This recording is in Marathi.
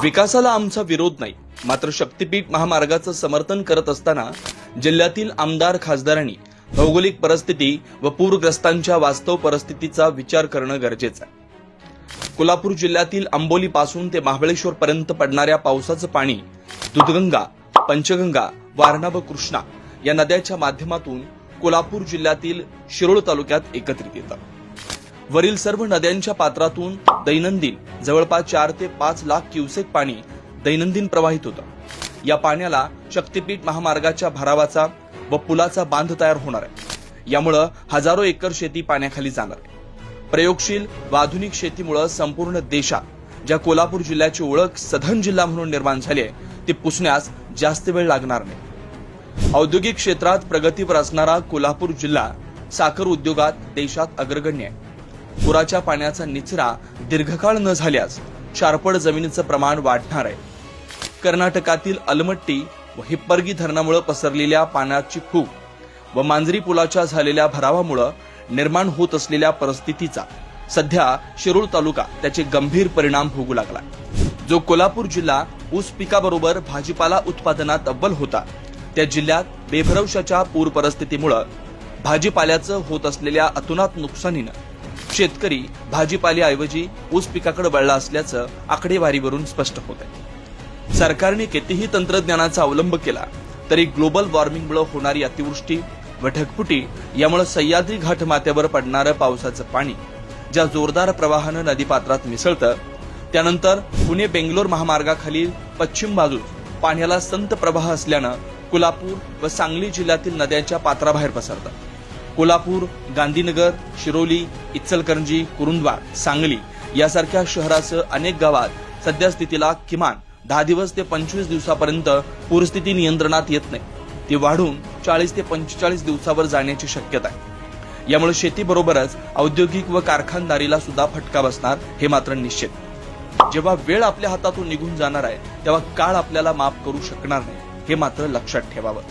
विकासाला आमचा विरोध नाही मात्र शक्तीपीठ महामार्गाचं समर्थन करत असताना जिल्ह्यातील आमदार खासदारांनी भौगोलिक परिस्थिती व पूरग्रस्तांच्या वास्तव परिस्थितीचा विचार करणं गरजेचं आहे. कोल्हापूर जिल्ह्यातील आंबोली पासून ते महाबळेश्वर पर्यंत पडणाऱ्या पावसाचं पाणी दुधगंगा पंचगंगा वारणा व कृष्णा या नद्याच्या माध्यमातून कोल्हापूर जिल्ह्यातील शिरोळ तालुक्यात एकत्रित येतं. वरील सर्व नद्यांच्या पात्रातून दैनंदिन जवळपास चार ते पाच लाख क्युसेक पाणी दैनंदिन प्रवाहित होतं. या पाण्याला शक्तीपीठ महामार्गाच्या भरावाचा व पुलाचा बांध तयार होणार आहे. यामुळं हजारो एकर शेती पाण्याखाली जाणार आहे. प्रयोगशील व आधुनिक शेतीमुळं संपूर्ण देशात ज्या कोल्हापूर जिल्ह्याची ओळख सधन जिल्हा म्हणून निर्माण झाली आहे ती पुसण्यास जास्त वेळ लागणार नाही. औद्योगिक क्षेत्रात प्रगतीवर असणारा कोल्हापूर जिल्हा साखर उद्योगात देशात अग्रगण्य आहे. पुराच्या पाण्याचा निचरा दीर्घकाळ न झाल्यास चारपड जमिनीचं प्रमाण वाढणार आहे. कर्नाटकातील अलमट्टी व हिप्परगी धरणामुळे पसरलेल्या पाण्याची खूप व मांजरी पुलाच्या झालेल्या भरावामुळे निर्माण होत असलेल्या परिस्थितीचा सध्या शिरूळ तालुका त्याचे गंभीर परिणाम भोगू लागला जो कोल्हापूर जिल्हा ऊस पिकाबरोबर भाजीपाला उत्पादनात अव्वल होता त्या जिल्ह्यात बेभरवशाच्या पूर परिस्थितीमुळे भाजीपाल्याचं होत असलेल्या अतुनात नुकसानीनं शेतकरी भाजीपाल्याऐवजी ऊस पिकाकडे वळला असल्याचं आकडेवारीवरून स्पष्ट होत आहे. सरकारने कितीही तंत्रज्ञानाचा अवलंब केला तरी ग्लोबल वॉर्मिंगमुळे होणारी अतिवृष्टी व ढगफुटी यामुळे सह्याद्री घाटमाथ्यावर पडणारं पावसाचं पाणी ज्या जोरदार प्रवाहानं नदीपात्रात मिसळतं त्यानंतर पुणे बेंगलोर महामार्गाखालील पश्चिम बाजूस पाण्याला संत प्रवाह असल्यानं कोल्हापूर व सांगली जिल्ह्यातील नद्यांच्या पात्राबाहेर पसरतात कोल्हापूर गांधीनगर शिरोली इचलकरंजी कुरुंदवाड सांगली यासारख्या शहरासह अनेक गावात सध्या स्थितीला किमान दहा दिवस ते पंचवीस दिवसापर्यंत पूरस्थिती नियंत्रणात येत नाही. ती वाढून चाळीस ते पंचेचाळीस दिवसावर जाण्याची शक्यता आहे. यामुळे शेतीबरोबरच औद्योगिक व कारखानदारीला सुद्धा फटका बसणार हे मात्र निश्चित. जेव्हा वेळ आपल्या हातातून निघून जाणार आहे तेव्हा काळ आपल्याला माफ करू शकणार नाही हे मात्र लक्षात ठेवावं.